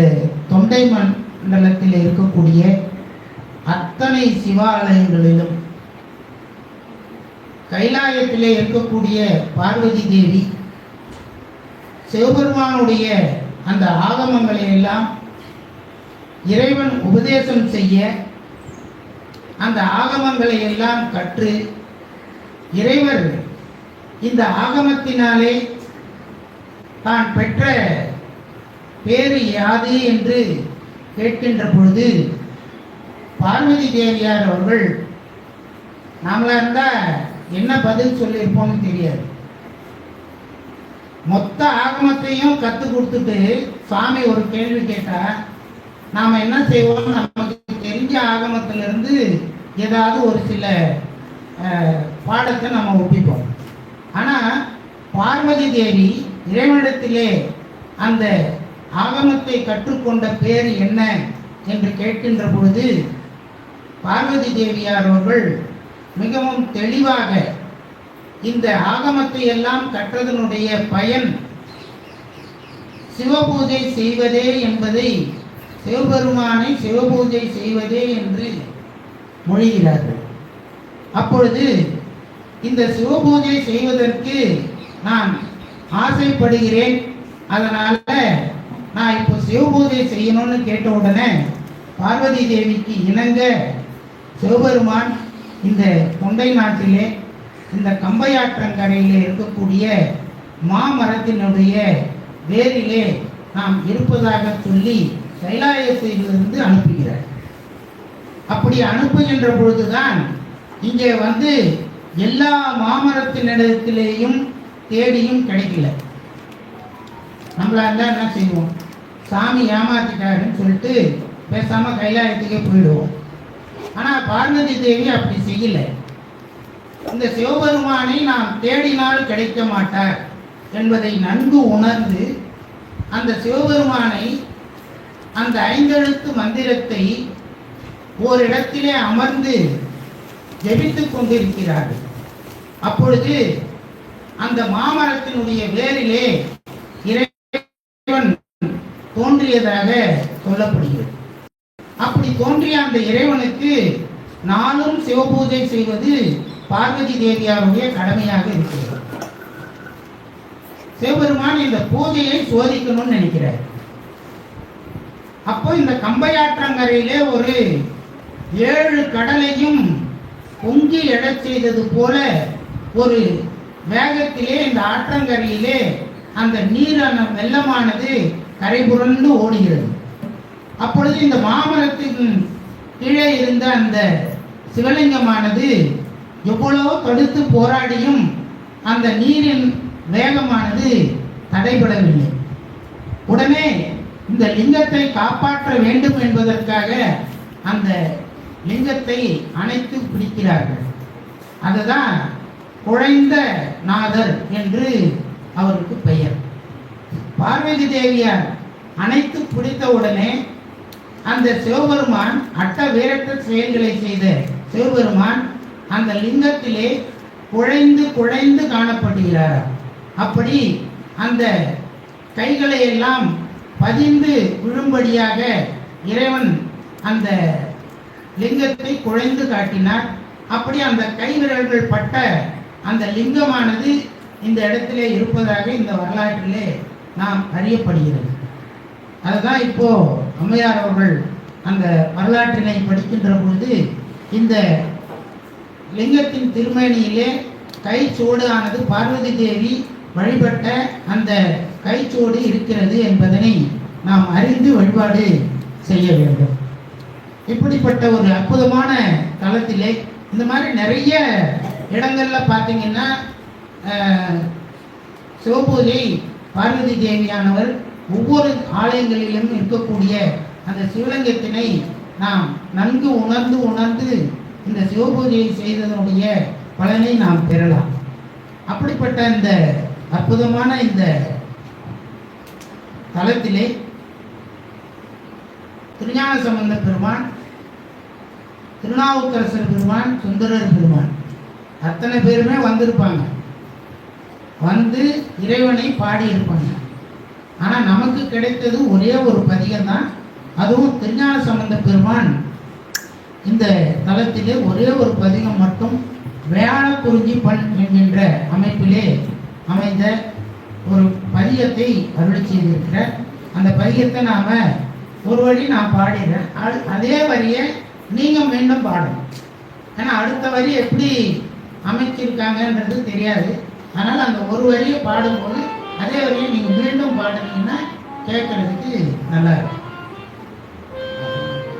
இந்த தொண்டை மண்டலத்தில் இருக்கக்கூடிய அத்தனை சிவாலயங்களிலும் கைலாயத்திலே இருக்கக்கூடிய பார்வதி தேவி சிவபெருமானுடைய அந்த ஆகமங்களை எல்லாம் இறைவன் உபதேசம் செய்ய அந்த ஆகமங்களை எல்லாம் கற்று இறைவர் இந்த ஆகமத்தினாலே தான் பெற்ற பேரு யாது என்று கேட்கின்ற பொழுது பார்வதி தேவியார் அவர்கள் நாமளா இருந்தால் என்ன பதில் சொல்லியிருப்போம்னு தெரியாது. மொத்த ஆகமத்தையும் கற்றுக் கொடுத்துட்டு சுவாமி ஒரு கேள்வி கேட்டா நாம் என்ன செய்வோம் நமக்கு தெரிஞ்ச ஆகமத்திலிருந்து ஏதாவது ஒரு சில பாடத்தை நம்ம ஒப்பிப்போம். ஆனால் பார்வதி தேவி இறைவனிடத்திலே அந்த ஆகமத்தை கற்றுக்கொண்ட பேர் என்ன என்று கேட்கின்ற பொழுது பார்வதி தேவியார் அவர்கள் மிகவும் தெளிவாக இந்த ஆகமத்தை எல்லாம் கற்றதனுடைய பயன் சிவபூஜை செய்வதே என்பதை சிவபெருமானை சிவபூஜை செய்வதே என்று மொழிகிறார்கள். அப்பொழுது இந்த சிவபூஜை செய்வதற்கு நான் ஆசைப்படுகிறேன். அதனால நான் இப்போ சிவபூஜை செய்யணும்னு கேட்ட உடனே பார்வதி தேவிக்கு இணங்க சிவபெருமான் இந்த தொண்டை நாட்டிலே இந்த கம்பையாற்றங்கரையில் இருக்கக்கூடிய மாமரத்தினுடைய வேரிலே நாம் இருப்பதாக சொல்லி கைலாயத்திலிருந்து அனுப்புகிறார். அப்படி அனுப்புகின்ற பொழுதுதான் இங்கே வந்து எல்லா மாமரத்தினிடத்திலேயும் தேடியும் கிடைக்கல. நம்மளா இருந்தா என்ன செய்வோம்? சாமி ஏமாத்திட்டாருன்னு சொல்லிட்டு பேசாம கைலாயத்துக்கே போயிடுவோம். ஆனா பார்வதி தேவி அப்படி செய்யல. இந்த சிவபெருமானை நாம் தேடினால் கிடைக்க மாட்டார் என்பதை நன்கு உணர்ந்து அந்த சிவபெருமானை அந்த ஐந்தெழுத்து மந்திரத்தை ஓரிடத்திலே அமர்ந்து ஜெபித்து கொண்டிருக்கிறார்கள். அப்பொழுது அந்த மாமரத்தினுடைய வேரிலே தோன்றியதாக சொல்லப்படுகிறது. அப்படி தோன்றிய அந்த இறைவனுக்கு நாளும் சிவபூஜை செய்வது பார்வதி தேவியாருடைய கடமையாக இருக்கிறது. சிவபெருமான் இந்த பூஜையை சோதிக்கணும்னு நினைக்கிறார். அப்போ இந்த கம்பையாற்றங்கரையிலே ஒரு ஏழு கடலையும் பொங்கி எழச் செய்தது போல ஒரு வேகத்திலே இந்த ஆற்றங்கரையிலே அந்த நீரான வெள்ளமானது கரைபுரண்டு ஓடுகிறது. அப்பொழுது இந்த மாமரத்தின் கீழே இருந்த அந்த சிவலிங்கமானது எவ்வளவோ தடுத்து போராடியும் அந்த நீரின் வேகமானது தடைபடவில்லை. உடனே இந்த லிங்கத்தை காப்பாற்ற வேண்டும் என்பதற்காக அந்த லிங்கத்தை அணைத்து பிடிக்கிறார்கள். அதுதான் குழைந்த நாதர் என்று அவருக்கு பெயர். பார்வதி தேவியார் அனைத்து பிடித்த உடனே அந்த சிவபெருமான் அட்ட வீரட்ட செயல்களை செய்த சிவபெருமான் அந்த லிங்கத்திலே குழைந்து குழைந்து காணப்படுகிறார். அப்படி அந்த கைகளை எல்லாம் பதிந்து விழும்படியாக இறைவன் அந்த லிங்கத்தை குழைந்து காட்டினார். அப்படி அந்த கை விரல்கள் பட்ட அந்த லிங்கமானது இந்த இடத்திலே இருப்பதாக இந்த வரலாற்றிலே நாம் அறியப்படுகிறது. அதுதான் இப்போ அம்மையார் அவர்கள் அந்த வரலாற்றினை படிக்கின்ற பொழுது இந்த லிங்கத்தின் திருமேனியிலே கைச்சோடு ஆனது பார்வதி தேவி வழிபட்ட அந்த கைச்சோடு இருக்கிறது என்பதனை நாம் அறிந்து வழிபாடு செய்ய வேண்டும். இப்படிப்பட்ட ஒரு அற்புதமான தளத்திலே இந்த மாதிரி நிறைய இடங்கள்ல பார்த்தீங்கன்னா சிவபூஜை பார்வதி தேவியானவர் ஒவ்வொரு ஆலயங்களிலும் இருக்கக்கூடிய அந்த சிவலிங்கத்தினை நாம் நன்கு உணர்ந்து உணர்ந்து இந்த சிவபூஜையை செய்ததனுடைய பலனை நாம் பெறலாம். அப்படிப்பட்ட இந்த அற்புதமான இந்த தலத்திலே திருஞான சம்பந்த பெருமான் திருநாவுக்கரசர் பெருமான் சுந்தரர் பெருமான். அத்தனை பேருமே வந்திருப்பாங்க. வந்து இறைவனை பாடியிருப்பாங்க ஆனால் நமக்கு கிடைத்தது ஒரே ஒரு பதிகம் தான். அதுவும் திருஞான சம்பந்த பெருமான் இந்த தளத்திலே ஒரே ஒரு பதிகம் மட்டும் வேளக்குறிஞ்சி பண் என்கின்ற அமைப்பிலே அமைந்த ஒரு பதியத்தை அருளி செய்திருக்கிறார். அந்த பதியத்தை நாம் ஒரு வழி நான் பாடிடுறேன். அது அதே வரியை நீங்கள் மீண்டும் பாடணும் ஏன்னா அடுத்த வரி எப்படி அமைச்சிருக்காங்கன்றது தெரியாது. அதனால் அந்த ஒரு வரியை பாடும்போது அதே வரியை நீங்கள் மீண்டும் பாடுனீங்கன்னா கேட்கறதுக்கு நல்லா இருக்கும்.